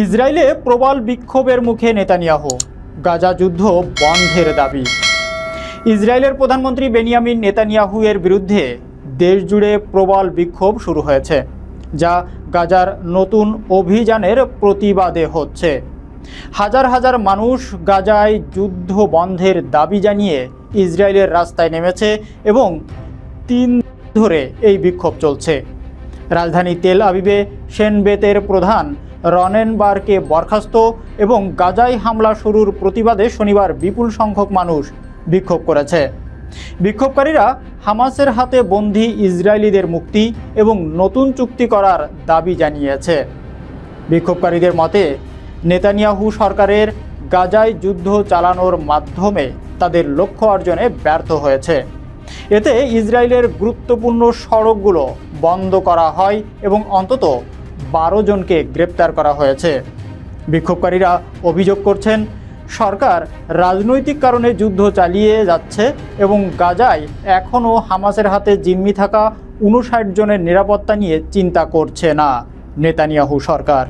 ইসরায়েলে প্রবল বিক্ষোভের মুখে নেতানিয়াহু। গাজা যুদ্ধ বন্ধের দাবি। ইসরায়েলের প্রধানমন্ত্রী বেনিয়ামিন নেতানিয়াহু এর বিরুদ্ধে দেশজুড়ে প্রবল বিক্ষোভ শুরু হয়েছে, যা গাজার নতুন অভিযানের প্রতিবাদে হচ্ছে। হাজার হাজার মানুষ গাজায় যুদ্ধ বন্ধের দাবি জানিয়ে ইসরায়েলের রাস্তায় নেমেছে এবং তিন ধরে এই বিক্ষোভ চলছে। রাজধানী তেল আবিবে সেনবেতের প্রধান রনেনবার্গকে বরখাস্ত এবং গাজায় হামলা শুরুর প্রতিবাদে শনিবার বিপুল সংখ্যক মানুষ বিক্ষোভ করেছে। বিক্ষোভকারীরা হামাসের হাতে বন্দী ইসরায়েলিদের মুক্তি এবং নতুন চুক্তি করার দাবি জানিয়েছে। বিক্ষোভকারীদের মতে, নেতানিয়াহু সরকারের গাজায় যুদ্ধ চালানোর মাধ্যমে তাদের লক্ষ্য অর্জনে ব্যর্থ হয়েছে। এতে ইসরায়েলের গুরুত্বপূর্ণ সড়কগুলো বন্ধ করা হয় এবং অন্তত বারো জনকে গ্রেপ্তার করা হয়েছে। বিক্ষোভকারীরা অভিযোগ করছেন, সরকার রাজনৈতিক কারণে যুদ্ধ চালিয়ে যাচ্ছে এবং গাজায় এখনও হামাসের হাতে জিম্মি থাকা উনষাট জনের নিরাপত্তা নিয়ে চিন্তা করছে না নেতানিয়াহু সরকার।